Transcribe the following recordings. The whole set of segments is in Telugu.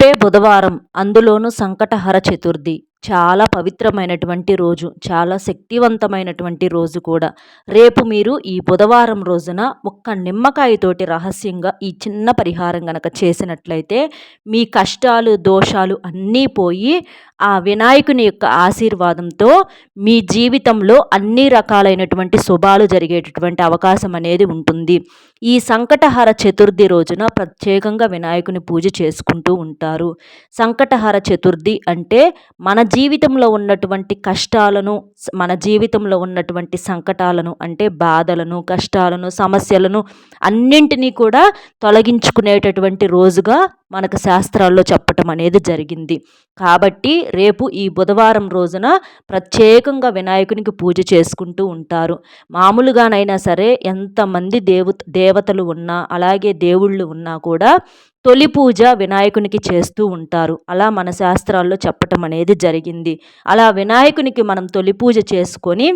రేపే బుధవారం అందులోనూ సంకటహర చతుర్థి. చాలా పవిత్రమైనటువంటి రోజు చాలా శక్తివంతమైనటువంటి రోజు కూడా. రేపు మీరు ఈ బుధవారం రోజున ఒక్క నిమ్మకాయతోటి రహస్యంగా ఈ చిన్న పరిహారం గనక చేసినట్లయితే మీ కష్టాలు దోషాలు అన్నీ పోయి ఆ వినాయకుని యొక్క ఆశీర్వాదంతో మీ జీవితంలో అన్ని రకాలైనటువంటి శుభాలు జరిగేటటువంటి అవకాశం అనేది ఉంటుంది. ఈ సంకటహర చతుర్థి రోజున ప్రత్యేకంగా వినాయకుని పూజ చేసుకుంటూ ఉంటారు. సంకటహర చతుర్థి అంటే మన జీవితంలో ఉన్నటువంటి కష్టాలను మన జీవితంలో ఉన్నటువంటి సంకటాలను అంటే బాధలను కష్టాలను సమస్యలను అన్నింటినీ కూడా తొలగించుకునేటటువంటి రోజుగా మనకు శాస్త్రాల్లో చెప్పటం అనేది జరిగింది. కాబట్టి రేపు ఈ బుధవారం రోజున ప్రత్యేకంగా వినాయకునికి పూజ చేసుకుంటూ ఉంటారు. మామూలుగానైనా సరే ఎంతమంది దేవు దేవతలు ఉన్నా అలాగే దేవుళ్ళు ఉన్నా కూడా తొలి పూజ వినాయకునికి చేస్తూ ఉంటారు. అలా మన శాస్త్రాల్లో చెప్పటం అనేది జరిగింది. అలా వినాయకునికి మనం తొలి పూజ చేసుకొని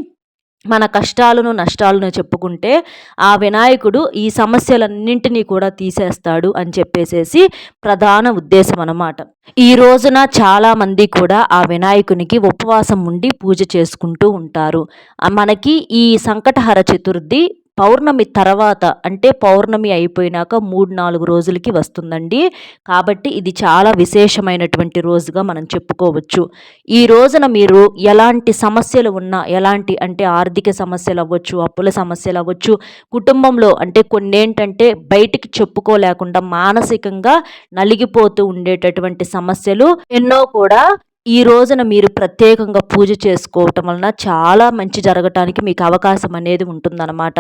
మన కష్టాలను నష్టాలను చెప్పుకుంటే ఆ వినాయకుడు ఈ సమస్యలన్నింటినీ కూడా తీసేస్తాడు అని చెప్పేసేసి ప్రధాన ఉద్దేశం అన్నమాట. ఈ రోజున చాలామంది కూడా ఆ వినాయకునికి ఉపవాసం ఉండి పూజ చేసుకుంటూ ఉంటారు. మనకి ఈ సంకటహర చతుర్థి పౌర్ణమి తర్వాత అంటే పౌర్ణమి అయిపోయినాక మూడు నాలుగు రోజులకి వస్తుందండి. కాబట్టి ఇది చాలా విశేషమైనటువంటి రోజుగా మనం చెప్పుకోవచ్చు. ఈ రోజున మీరు ఎలాంటి సమస్యలు ఉన్నా ఎలాంటి అంటే ఆర్థిక సమస్యలు అవ్వచ్చు అప్పుల సమస్యలు అవ్వచ్చు కుటుంబంలో అంటే కొన్ని ఏంటంటే బయటికి చెప్పుకోలేకుండా మానసికంగా నలిగిపోతూ ఉండేటటువంటి సమస్యలు ఎన్నో కూడా ఈ రోజున మీరు ప్రత్యేకంగా పూజ చేసుకోవటం వలన చాలా మంచి జరగటానికి మీకు అవకాశం అనేది ఉంటుందన్నమాట.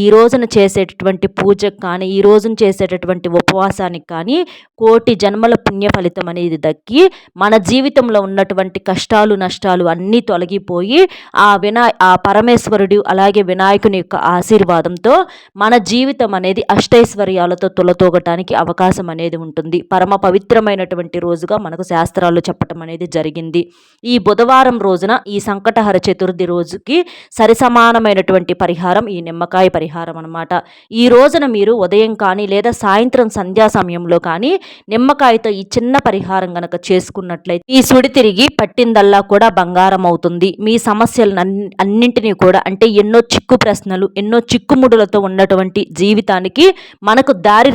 ఈ రోజున చేసేటటువంటి పూజకు కానీ ఈ రోజున చేసేటటువంటి ఉపవాసానికి కానీ కోటి జన్మల పుణ్య ఫలితం అనేది దక్కి మన జీవితంలో ఉన్నటువంటి కష్టాలు నష్టాలు అన్నీ తొలగిపోయి ఆ వినా ఆ పరమేశ్వరుడు అలాగే వినాయకుని యొక్క ఆశీర్వాదంతో మన జీవితం అనేది అష్టైశ్వర్యాలతో తులతోగటానికి అవకాశం అనేది ఉంటుంది. పరమ పవిత్రమైనటువంటి రోజుగా మనకు శాస్త్రాలు చెప్పటం అనేది అనేది జరిగింది. ఈ బుధవారం రోజున ఈ సంకటహర చతుర్థి రోజుకి సరిసమానమైనటువంటి పరిహారం ఈ నిమ్మకాయ పరిహారం అనమాట ఈ రోజున మీరు ఉదయం కానీ లేదా సాయంత్రం సంధ్యా సమయంలో కానీ నిమ్మకాయతో ఈ చిన్న పరిహారం గనక చేసుకున్నట్లయితే ఈ సుడి తిరిగి పట్టిందల్లా కూడా బంగారం అవుతుంది. మీ సమస్యలను అన్నింటినీ కూడా అంటే ఎన్నో చిక్కు ప్రశ్నలు ఎన్నో చిక్కుముడులతో ఉన్నటువంటి జీవితానికి మనకు దారి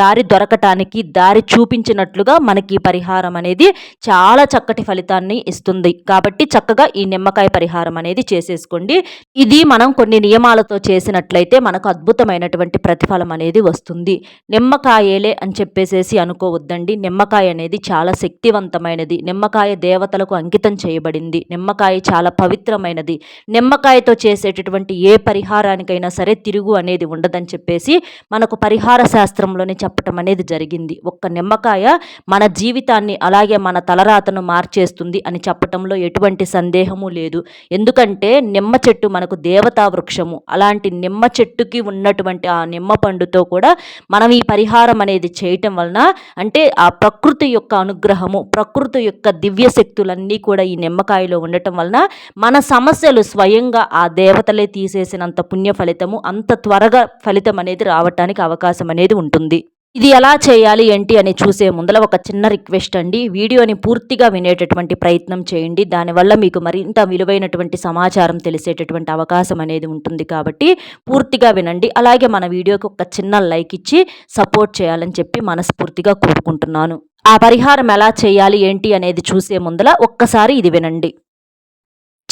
దారి దొరకటానికి దారి చూపించినట్లుగా మనకి పరిహారం అనేది చాలా చక్కటి ఫలితాన్ని ఇస్తుంది. కాబట్టి చక్కగా ఈ నిమ్మకాయ పరిహారం అనేది చేసేసుకోండి. ఇది మనం కొన్ని నియమాలతో చేసినట్లయితే మనకు అద్భుతమైనటువంటి ప్రతిఫలం అనేది వస్తుంది. నిమ్మకాయలే అని చెప్పేసేసి అనుకోవద్దండి. నిమ్మకాయ అనేది చాలా శక్తివంతమైనది. నిమ్మకాయ దేవతలకు అంకితం చేయబడింది. నిమ్మకాయ చాలా పవిత్రమైనది. నిమ్మకాయతో చేసేటటువంటి ఏ పరిహారానికైనా సరే తిరుగు అనేది ఉండదని చెప్పేసి మనకు పరిహార శాస్త్రంలోనే చెప్పటం అనేది జరిగింది. ఒక్క నిమ్మకాయ మన జీవితాన్ని అలాగే మన తలరాతను మార్చేస్తుంది అని చెప్పటంలో ఎటువంటి సందేహము లేదు. ఎందుకంటే నిమ్మ చెట్టు మనకు దేవతా వృక్షము. అలాంటి నిమ్మ చెట్టుకి ఉన్నటువంటి ఆ నిమ్మ పండుతో కూడా మనం ఈ పరిహారం అనేది చేయటం వలన అంటే ఆ ప్రకృతి యొక్క అనుగ్రహము ప్రకృతి యొక్క దివ్య శక్తులన్నీ కూడా ఈ నిమ్మకాయలో ఉండటం వలన మన సమస్యలు స్వయంగా ఆ దేవతలే తీసేసినంత పుణ్య ఫలితము అంత త్వరగా ఫలితం అనేది రావటానికి అవకాశం అనేది ఉంటుంది. ఇది ఎలా చేయాలి ఏంటి అని చూసే ముందర ఒక చిన్న రిక్వెస్ట్ అండి. వీడియోని పూర్తిగా వినేటటువంటి ప్రయత్నం చేయండి. దానివల్ల మీకు మరింత విలువైనటువంటి సమాచారం తెలిసేటటువంటి అవకాశం అనేది ఉంటుంది కాబట్టి పూర్తిగా వినండి. అలాగే మన వీడియోకి ఒక చిన్న లైక్ ఇచ్చి సపోర్ట్ చేయాలని చెప్పి మనస్ఫూర్తిగా కోరుకుంటున్నాను. ఆ పరిహారం ఎలా చేయాలి ఏంటి అనేది చూసే ముందర ఒక్కసారి ఇది వినండి.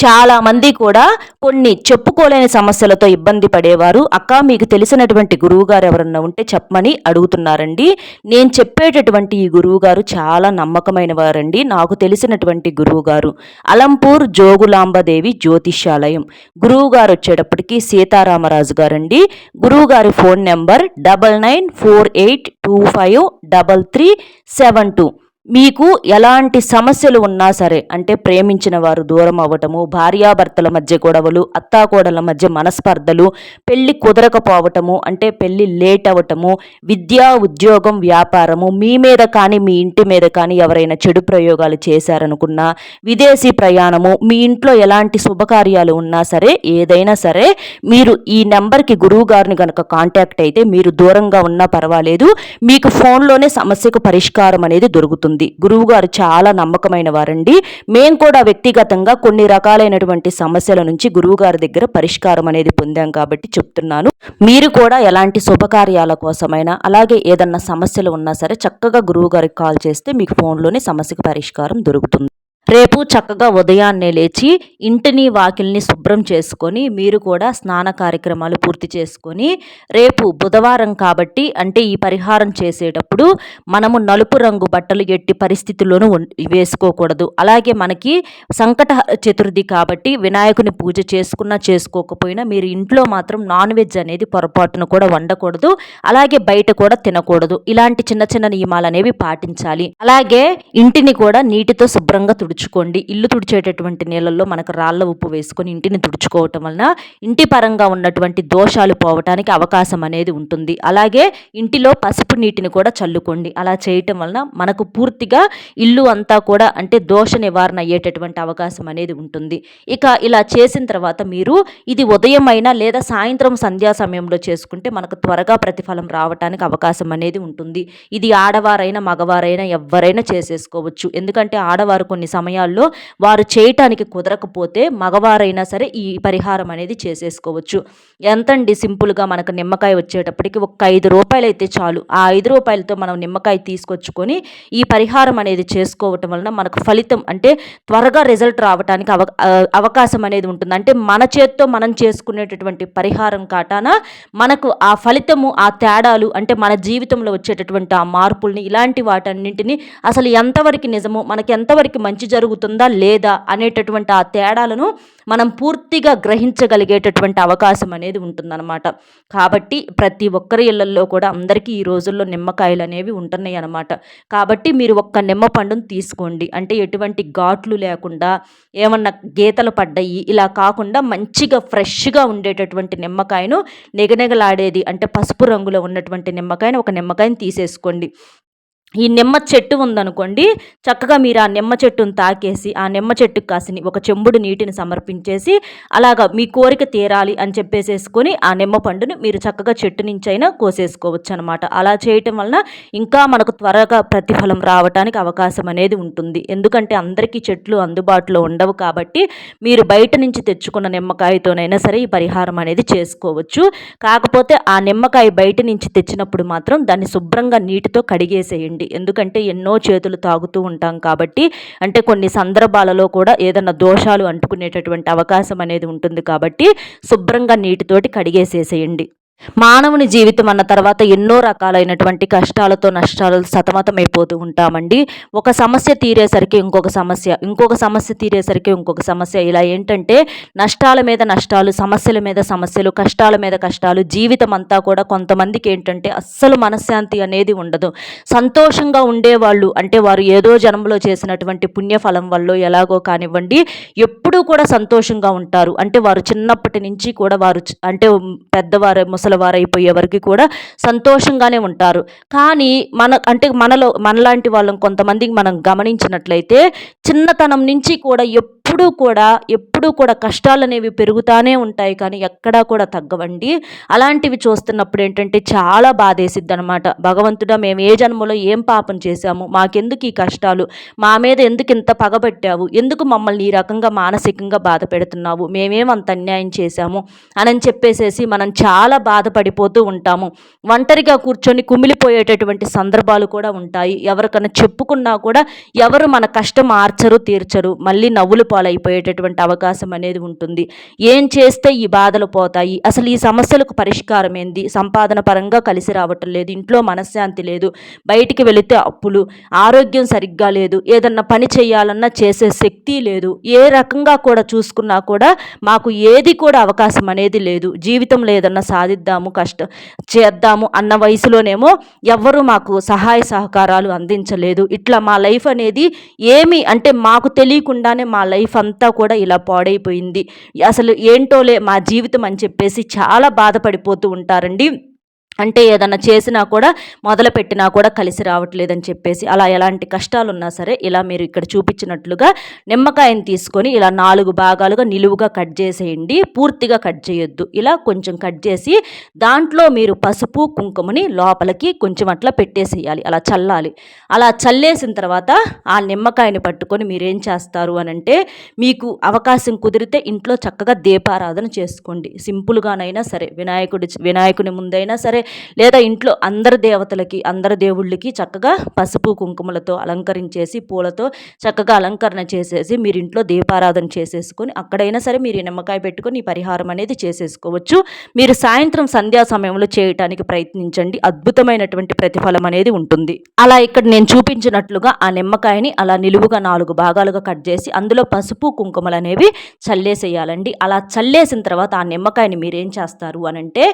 చాలామంది కూడా కొన్ని చెప్పుకోలేని సమస్యలతో ఇబ్బంది పడేవారు. అక్క మీకు తెలిసినటువంటి గురువుగారు ఎవరన్నా ఉంటే చెప్పమని అడుగుతున్నారండి. నేను చెప్పేటటువంటి ఈ గురువుగారు చాలా నమ్మకమైన వారండి. నాకు తెలిసినటువంటి గురువుగారు అలంపూర్ జోగులాంబదేవి జ్యోతిష్యాలయం. గురువుగారు వచ్చేటప్పటికి సీతారామరాజు గారండి. గురువుగారి phone number double nine four eight two five double three seven two. మీకు ఎలాంటి సమస్యలు ఉన్నా సరే అంటే ప్రేమించిన వారు దూరం అవ్వటము భార్యాభర్తల మధ్య గొడవలు అత్తాకోడల మధ్య మనస్పర్ధలు పెళ్ళి కుదరకపోవటము అంటే పెళ్ళి లేట్ అవ్వటము విద్యా ఉద్యోగం వ్యాపారము మీ మీద కానీ మీ ఇంటి మీద కానీ ఎవరైనా చెడు ప్రయోగాలు చేశారనుకున్నా విదేశీ ప్రయాణము మీ ఇంట్లో ఎలాంటి శుభకార్యాలు ఉన్నా సరే ఏదైనా సరే మీరు ఈ నెంబర్కి గురువు గారిని కనుక కాంటాక్ట్ అయితే మీరు దూరంగా ఉన్నా పర్వాలేదు మీకు ఫోన్లోనే సమస్యకు పరిష్కారం అనేది దొరుకుతుంది. ఉంది. గురువుగారు చాలా నమ్మకమైన వారండి మేము కూడా వ్యక్తిగతంగా కొన్ని రకాలైనటువంటి సమస్యల నుంచి గురువుగారి దగ్గర పరిష్కారం అనేది పొందాం కాబట్టి చెప్తున్నాను. మీరు కూడా ఎలాంటి శుభకార్యాల కోసమైనా అలాగే ఏదన్నా సమస్యలు ఉన్నా సరే చక్కగా గురువుగారికి కాల్ చేస్తే మీకు ఫోన్లోనే సమస్యకు పరిష్కారం దొరుకుతుంది. రేపు చక్కగా ఉదయాన్నే లేచి ఇంటిని వాకిల్ని శుభ్రం చేసుకొని మీరు కూడా స్నాన కార్యక్రమాలు పూర్తి చేసుకొని రేపు బుధవారం కాబట్టి అంటే ఈ పరిహారం చేసేటప్పుడు మనము నలుపు రంగు బట్టలు ఎట్టి పరిస్థితుల్లోనూ వేసుకోకూడదు. అలాగే మనకి సంకట చతుర్థి కాబట్టి వినాయకుని పూజ చేసుకున్నా చేసుకోకపోయినా మీరు ఇంట్లో మాత్రం నాన్ వెజ్ అనేది పొరపాటును కూడా వండకూడదు. అలాగే బయట కూడా తినకూడదు. ఇలాంటి చిన్న చిన్న నియమాలు అనేవి పాటించాలి. అలాగే ఇంటిని కూడా నీటితో శుభ్రంగా తుడుచు తుడుచుకోండి. ఇల్లు తుడిచేటటువంటి నీళ్ళల్లో మనకు రాళ్ళ ఉప్పు వేసుకొని ఇంటిని తుడుచుకోవటం వలన ఇంటి పరంగా ఉన్నటువంటి దోషాలు పోవటానికి అవకాశం అనేది ఉంటుంది. అలాగే ఇంటిలో పసుపు నీటిని కూడా చల్లుకోండి. అలా చేయటం వలన మనకు పూర్తిగా ఇల్లు అంతా కూడా అంటే దోష నివారణ అయ్యేటటువంటి అవకాశం అనేది ఉంటుంది. ఇక ఇలా చేసిన తర్వాత మీరు ఇది ఉదయం అయినా లేదా సాయంత్రం సంధ్యా సమయంలో చేసుకుంటే మనకు త్వరగా ప్రతిఫలం రావటానికి అవకాశం అనేది ఉంటుంది. ఇది ఆడవారైనా మగవారైనా ఎవరైనా చేసేసుకోవచ్చు. ఎందుకంటే ఆడవారు కొన్ని సమయం సమయాల్లో వారు చేయటానికి కుదరకపోతే మగవారైనా సరే ఈ పరిహారం అనేది చేసేసుకోవచ్చు. ఎంతండి సింపుల్గా మనకు నిమ్మకాయ వచ్చేటప్పటికి ఒక ఐదు రూపాయలు అయితే చాలు. ఆ ఐదు రూపాయలతో మనం నిమ్మకాయ తీసుకొచ్చుకొని ఈ పరిహారం అనేది చేసుకోవటం వలన మనకు ఫలితం అంటే త్వరగా రిజల్ట్ రావడానికి అవ అవకాశం అనేది ఉంటుంది. అంటే మన చేత్తో మనం చేసుకునేటటువంటి పరిహారం కాటాన మనకు ఆ ఫలితము ఆ తేడాలు అంటే మన జీవితంలో వచ్చేటటువంటి ఆ మార్పుల్ని ఇలాంటి వాటన్నింటినీ అసలు ఎంతవరకు నిజమో మనకి ఎంతవరకు మంచి జరుగుతుందా లేదా అనేటటువంటి ఆ తేడాలను మనం పూర్తిగా గ్రహించగలిగేటటువంటి అవకాశం అనేది ఉంటుందన్నమాట. కాబట్టి ప్రతి ఒక్కరి ఇళ్ళలో కూడా అందరికీ ఈ రోజుల్లో నిమ్మకాయలు అనేవి ఉంటున్నాయి అన్నమాట. కాబట్టి మీరు ఒక్క నిమ్మ పండును తీసుకోండి. అంటే ఎటువంటి ఘాట్లు లేకుండా ఏమన్నా గీతలు పడ్డాయి ఇలా కాకుండా మంచిగా ఫ్రెష్గా ఉండేటటువంటి నిమ్మకాయను నిగనిగలాడేది అంటే పసుపు రంగులో ఉన్నటువంటి నిమ్మకాయను ఒక నిమ్మకాయని తీసేసుకోండి. ఈ నిమ్మ చెట్టు ఉందనుకోండి చక్కగా మీరు ఆ నిమ్మ చెట్టును తాకేసి ఆ నిమ్మ చెట్టుకు కాసిని ఒక చెంబుడు నీటిని సమర్పించేసి అలాగా మీ కోరిక తీరాలి అని చెప్పేసేసుకొని ఆ నిమ్మ పండుని మీరు చక్కగా చెట్టు నుంచి అయినా కోసేసుకోవచ్చు అనమాట అలా చేయటం వలన ఇంకా మనకు త్వరగా ప్రతిఫలం రావడానికి అవకాశం అనేది ఉంటుంది. ఎందుకంటే అందరికీ చెట్లు అందుబాటులో ఉండవు కాబట్టి మీరు బయట నుంచి తెచ్చుకున్న నిమ్మకాయతోనైనా సరే ఈ పరిహారం అనేది చేసుకోవచ్చు. కాకపోతే ఆ నిమ్మకాయ బయట నుంచి తెచ్చినప్పుడు మాత్రం దాన్ని శుభ్రంగా నీటితో కడిగేసేయండి. చేయండి ఎందుకంటే ఎన్నో చేతులు తాగుతూ ఉంటాం కాబట్టి అంటే కొన్ని సందర్భాలలో కూడా ఏదన్నా దోషాలు అంటుకునేటటువంటి అవకాశం అనేది ఉంటుంది కాబట్టి శుభ్రంగా నీటితోటి కడిగేసేసేయండి. మానవుని జీవితం అన్న తర్వాత ఎన్నో రకాలైనటువంటి కష్టాలతో నష్టాలు సతమతమైపోతూ ఉంటామండి. ఒక సమస్య తీరేసరికి ఇంకొక సమస్య ఇంకొక సమస్య తీరేసరికి ఇంకొక సమస్య. ఇలా ఏంటంటే నష్టాల మీద నష్టాలు సమస్యల మీద సమస్యలు కష్టాల మీద కష్టాలు జీవితం అంతా కూడా కొంతమందికి ఏంటంటే అస్సలు మనశ్శాంతి అనేది ఉండదు. సంతోషంగా ఉండేవాళ్ళు అంటే వారు ఏదో జన్మలో చేసినటువంటి పుణ్యఫలం వల్ల ఎలాగో కానివ్వండి ఎప్పుడూ కూడా సంతోషంగా ఉంటారు. అంటే వారు చిన్నప్పటి నుంచి కూడా వారు అంటే పెద్దవారు ముసలి ముసలివారైపోయే వరకు కూడా సంతోషంగానే ఉంటారు. కానీ మన అంటే మనలో మనలాంటి వాళ్ళం కొంతమందికి మనం గమనించినట్లయితే చిన్నతనం నుంచి కూడా ఎప్పుడు ఎప్పుడూ కూడా ఎప్పుడూ కూడా కష్టాలు అనేవి పెరుగుతానే ఉంటాయి కానీ ఎక్కడా కూడా తగ్గవండి. అలాంటివి చూస్తున్నప్పుడు ఏంటంటే చాలా బాధేసిద్ది అనమాట భగవంతుడా మేము ఏ జన్మలో ఏం పాపం చేశాము? మాకెందుకు ఈ కష్టాలు? మా మీద ఎందుకు ఇంత పగబెట్టావు ఎందుకు మమ్మల్ని ఈ రకంగా మానసికంగా బాధ పెడుతున్నావు? మేమేం అంత అన్యాయం చేశాము? అని చెప్పేసేసి మనం చాలా బాధపడిపోతూ ఉంటాము. ఒంటరిగా కూర్చొని కుమిలిపోయేటటువంటి సందర్భాలు కూడా ఉంటాయి. ఎవరికైనా చెప్పుకున్నా కూడా ఎవరు మన కష్టం మార్చరు తీర్చరు. మళ్ళీ నవ్వులు పాలు పాలైపోయేటటువంటి అవకాశం అనేది ఉంటుంది. ఏం చేస్తే ఈ బాధలు పోతాయి? అసలు ఈ సమస్యలకు పరిష్కారం ఏంది? సంపాదన పరంగా కలిసి రావటం లేదు. ఇంట్లో మనశ్శాంతి లేదు. బయటికి వెళితే అప్పులు ఆరోగ్యం సరిగ్గా లేదు. ఏదన్నా పని చేయాలన్నా చేసే శక్తి లేదు. ఏ రకంగా కూడా చూసుకున్నా కూడా మాకు ఏది కూడా అవకాశం అనేది లేదు. జీవితంలో ఏదన్నా సాధిద్దాము కష్టం చేద్దాము అన్న వయసులోనేమో ఎవ్వరూ మాకు సహాయ సహకారాలు అందించలేదు. ఇట్లా మా లైఫ్ అనేది ఏమి అంటే మాకు తెలియకుండానే మా లైఫ్ అంతా కూడా ఇలా పాడైపోయింది. అసలు ఏంటోలే మా జీవితం అని చెప్పేసి చాలా బాధపడిపోతూ ఉంటారండి. అంటే ఏదన్నా చేసినా కూడా మొదలు పెట్టినా కూడా కలిసి రావట్లేదని చెప్పేసి అలా ఎలాంటి కష్టాలు ఉన్నా సరే ఇలా మీరు ఇక్కడ చూపించినట్లుగా నిమ్మకాయని తీసుకొని ఇలా నాలుగు భాగాలుగా నిలువుగా కట్ చేసేయండి. పూర్తిగా కట్ చేయొద్దు. ఇలా కొంచెం కట్ చేసి దాంట్లో మీరు పసుపు కుంకుమని లోపలికి కొంచెం అట్లా పెట్టేసేయాలి. అలా చల్లాలి. అలా చల్లేసిన తర్వాత ఆ నిమ్మకాయని పట్టుకొని మీరేం చేస్తారు అని అంటే మీకు అవకాశం కుదిరితే ఇంట్లో చక్కగా దీపారాధన చేసుకోండి. సింపుల్గానైనా సరే వినాయకుడి వినాయకుని ముందైనా సరే లేదా ఇంట్లో అందరి దేవతలకి అందరి దేవుళ్ళకి చక్కగా పసుపు కుంకుమలతో అలంకరించేసి పూలతో చక్కగా అలంకరణ చేసేసి మీరు ఇంట్లో దీపారాధన చేసేసుకొని అక్కడైనా సరే మీరు నిమ్మకాయ పెట్టుకొని ఈ పరిహారం అనేది చేసేసుకోవచ్చు. మీరు సాయంత్రం సంధ్యా సమయంలో చేయటానికి ప్రయత్నించండి. అద్భుతమైనటువంటి ప్రతిఫలం అనేది ఉంటుంది. అలా ఇక్కడ నేను చూపించినట్లుగా ఆ నిమ్మకాయని అలా నిలువుగా నాలుగు భాగాలుగా కట్ చేసి అందులో పసుపు కుంకుమలు అనేవి చల్లేసేయాలండి. అలా చల్లేసిన తర్వాత ఆ నిమ్మకాయని మీరేం చేస్తారు అనంటే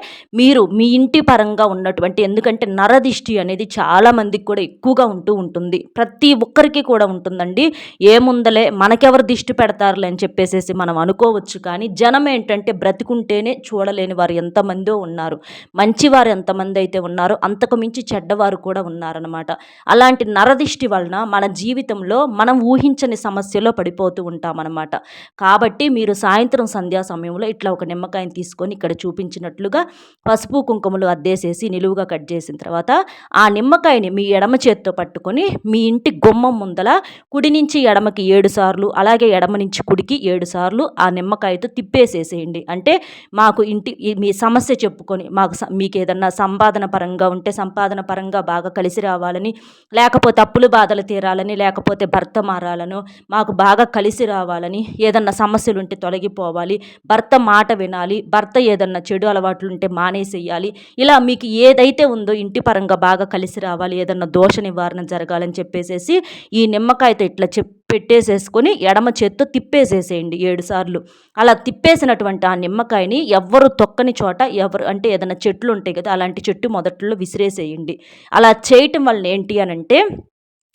మీరు మీ ఇంటి పర ఆధారంగా ఉన్నటువంటి ఎందుకంటే నరదిష్టి అనేది చాలా మందికి కూడా ఎక్కువగా ఉంటూ ఉంటుంది. ప్రతి ఒక్కరికి కూడా ఉంటుందండి. ఏముందలే మనకెవరు దిష్టి పెడతారులే అని చెప్పేసేసి మనం అనుకోవచ్చు. కానీ జనం ఏంటంటే బ్రతికుంటేనే చూడలేని వారు ఎంతమందో ఉన్నారు. మంచివారు ఎంతమంది అయితే ఉన్నారో అంతకు మించి చెడ్డవారు కూడా ఉన్నారనమాట అలాంటి నరదిష్టి వలన మన జీవితంలో మనం ఊహించని సమస్యలో పడిపోతూ ఉంటామన్నమాట. కాబట్టి మీరు సాయంత్రం సంధ్యా సమయంలో ఇట్లా ఒక నిమ్మకాయని తీసుకొని ఇక్కడ చూపించినట్లుగా పసుపు కుంకుమలు అద్దే చేసేసి నిలువుగా కట్ చేసిన తర్వాత ఆ నిమ్మకాయని మీ ఎడమ చేత్తో పట్టుకొని మీ ఇంటి గుమ్మం ముందల కుడి నుంచి ఎడమకి ఏడు సార్లు అలాగే ఎడమ నుంచి కుడికి ఏడు సార్లు ఆ నిమ్మకాయతో తిప్పేసేసేయండి. అంటే మాకు ఇంటి మీ సమస్య చెప్పుకొని మాకు మీకు ఏదన్నా సంపాదన పరంగా ఉంటే సంపాదన పరంగా బాగా కలిసి రావాలని లేకపోతే అప్పులు బాధలు తీరాలని లేకపోతే భర్త మారాలను మాకు బాగా కలిసి రావాలని ఏదన్నా సమస్యలు ఉంటే తొలగిపోవాలి భర్త మాట వినాలి భర్త ఏదన్నా చెడు అలవాట్లు ఉంటే మానేసేయాలి ఇలా మీకు ఏదైతే ఉందో ఇంటి పరంగా బాగా కలిసి రావాలి ఏదన్నా దోష నివారణ జరగాలని చెప్పేసేసి ఈ నిమ్మకాయతో ఇట్లా చెప్ పెట్టేసేసుకొని ఎడమ చేత్తో తిప్పేసేసేయండి ఏడు సార్లు. అలా తిప్పేసినటువంటి ఆ నిమ్మకాయని ఎవ్వరు తొక్కని చోట ఎవరు అంటే ఏదైనా చెట్లు ఉంటాయి కదా అలాంటి చెట్టు మొదట్లో విసిరేసేయండి. అలా చేయటం వల్ల ఏంటి అని అంటే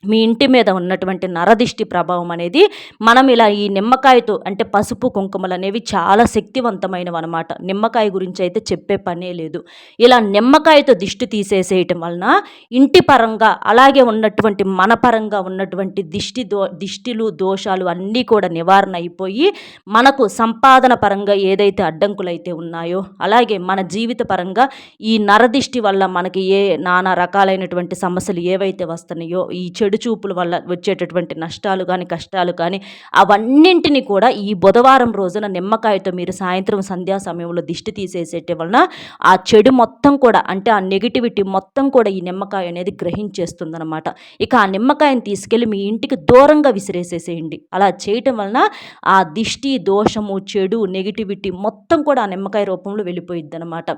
మీ ఇంటి మీద ఉన్నటువంటి నరదిష్టి ప్రభావం అనేది మనం ఇలా ఈ నిమ్మకాయతో అంటే పసుపు కుంకుమలు అనేవి చాలా శక్తివంతమైనవి అనమాట నిమ్మకాయ గురించి అయితే చెప్పే పనే లేదు. ఇలా నిమ్మకాయతో దిష్టి తీసేసేయటం వలన ఇంటి పరంగా అలాగే ఉన్నటువంటి మన పరంగా ఉన్నటువంటి దిష్టి దో దిష్టిలు దోషాలు అన్నీ కూడా నివారణ అయిపోయి మనకు సంపాదన పరంగా ఏదైతే అడ్డంకులు అయితే ఉన్నాయో అలాగే మన జీవిత పరంగా ఈ నరదిష్టి వల్ల మనకి ఏ నానా రకాలైనటువంటి సమస్యలు ఏవైతే వస్తున్నాయో ఈ చెడు చూపుల వల్ల వచ్చేటటువంటి నష్టాలు కానీ కష్టాలు కానీ అవన్నింటినీ కూడా ఈ బుధవారం రోజున నిమ్మకాయతో మీరు సాయంత్రం సంధ్యా సమయంలో దిష్టి తీసేసేట వలన ఆ చెడు మొత్తం కూడా అంటే ఆ నెగిటివిటీ మొత్తం కూడా ఈ నిమ్మకాయ అనేది గ్రహించేస్తుందనమాట ఇక ఆ నిమ్మకాయని తీసుకెళ్ళి మీ ఇంటికి దూరంగా విసిరేసేసేయండి. అలా చేయటం వలన ఆ దిష్టి దోషము చెడు నెగిటివిటీ మొత్తం కూడా ఆ నిమ్మకాయ రూపంలో వెళ్ళిపోయిద్ది అనమాట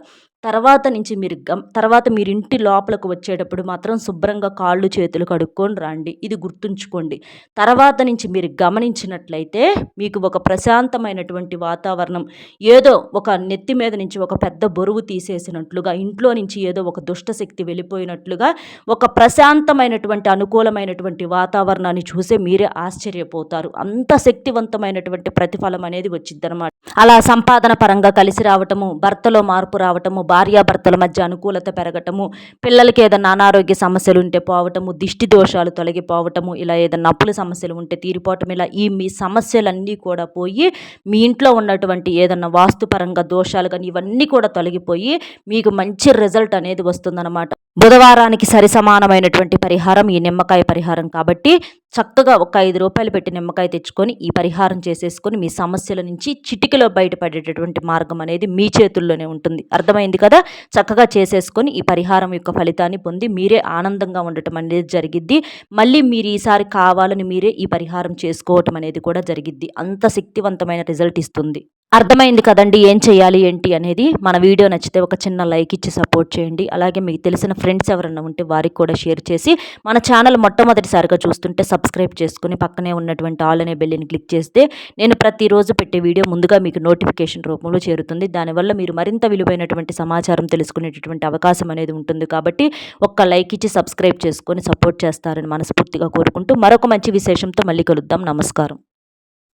తర్వాత నుంచి మీరు గమ్ తర్వాత మీరు ఇంటి లోపలకు వచ్చేటప్పుడు మాత్రం శుభ్రంగా కాళ్ళు చేతులు కడుక్కొని రండి. ఇది గుర్తుంచుకోండి. తర్వాత నుంచి మీరు గమనించినట్లయితే మీకు ఒక ప్రశాంతమైనటువంటి వాతావరణం ఏదో ఒక నెత్తి మీద నుంచి ఒక పెద్ద బరువు తీసేసినట్లుగా ఇంట్లో నుంచి ఏదో ఒక దుష్టశక్తి వెళ్ళిపోయినట్లుగా ఒక ప్రశాంతమైనటువంటి అనుకూలమైనటువంటి వాతావరణాన్ని చూసే మీరే ఆశ్చర్యపోతారు. అంత శక్తివంతమైనటువంటి ప్రతిఫలం అనేది వచ్చిద్దనమాట అలా సంపాదన పరంగా కలిసి రావటము భర్తలో మార్పు రావటము భార్యాభర్తల మధ్య అనుకూలత పెరగటము పిల్లలకి ఏదైనా అనారోగ్య సమస్యలు ఉంటే పోవటము దిష్టి దోషాలు తొలగిపోవటము ఇలా ఏదైనా అప్పుల సమస్యలు ఉంటే తీరిపోవటం ఇలా ఈ మీ సమస్యలన్నీ కూడా పోయి మీ ఇంట్లో ఉన్నటువంటి ఏదన్నా వాస్తుపరంగా దోషాలు కానీ ఇవన్నీ కూడా తొలగిపోయి మీకు మంచి రిజల్ట్ అనేది వస్తుందన్నమాట. బుధవారానికి సరి సమానమైనటువంటి పరిహారం ఈ నిమ్మకాయ పరిహారం కాబట్టి చక్కగా ఒక ఐదు రూపాయలు పెట్టి నిమ్మకాయ తెచ్చుకొని ఈ పరిహారం చేసేసుకొని మీ సమస్యల నుంచి చిటికలో బయటపడేటటువంటి మార్గం అనేది మీ చేతుల్లోనే ఉంటుంది. అర్థమైంది కదా? చక్కగా చేసేసుకొని ఈ పరిహారం యొక్క ఫలితాన్ని పొంది మీరే ఆనందంగా ఉండటం అనేది జరిగిద్ది. మళ్ళీ మీరు ఈసారి కావాలని మీరే ఈ పరిహారం చేసుకోవటం అనేది కూడా జరిగిద్ది. అంత శక్తివంతమైన రిజల్ట్ ఇస్తుంది. అర్థమైంది కదండి ఏం చేయాలి ఏంటి అనేది. మన వీడియో నచ్చితే ఒక చిన్న లైక్ ఇచ్చి సపోర్ట్ చేయండి. అలాగే మీకు తెలిసిన ఫ్రెండ్స్ ఎవరైనా ఉంటే వారికి కూడా షేర్ చేసి మన ఛానల్ మొట్టమొదటిసారిగా చూస్తుంటే సబ్స్క్రైబ్ చేసుకుని పక్కనే ఉన్నటువంటి ఆల్ అనే బెల్లిని క్లిక్ చేస్తే నేను ప్రతిరోజు పెట్టే వీడియో ముందుగా మీకు నోటిఫికేషన్ రూపంలో చేరుతుంది. దానివల్ల మీరు మరింత విలువైనటువంటి సమాచారం తెలుసుకునేటటువంటి అవకాశం అనేది ఉంటుంది కాబట్టి ఒక్క లైక్ ఇచ్చి సబ్స్క్రైబ్ చేసుకొని సపోర్ట్ చేస్తారని మనస్ఫూర్తిగా కోరుకుంటూ మరొక మంచి విశేషంతో మళ్ళీ కలుద్దాం. నమస్కారం.